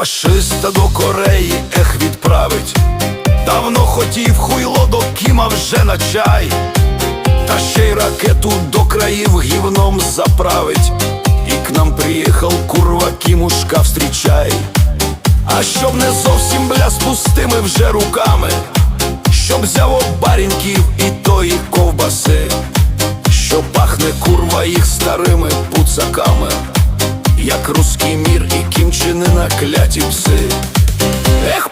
фашиста до Кореї ех відправить. Давно хотів хуйло до Кіма вже на чай, та ще й ракету до країв гівном заправить. І к нам приїхав курва Кімушка встрічай. А щоб не зовсім бля з пустими вже руками, щоб взяв обарінків і тої ковбаси, що пахне курва їх старими пуцаками, як руський мір і кінчини на кляті. Ех,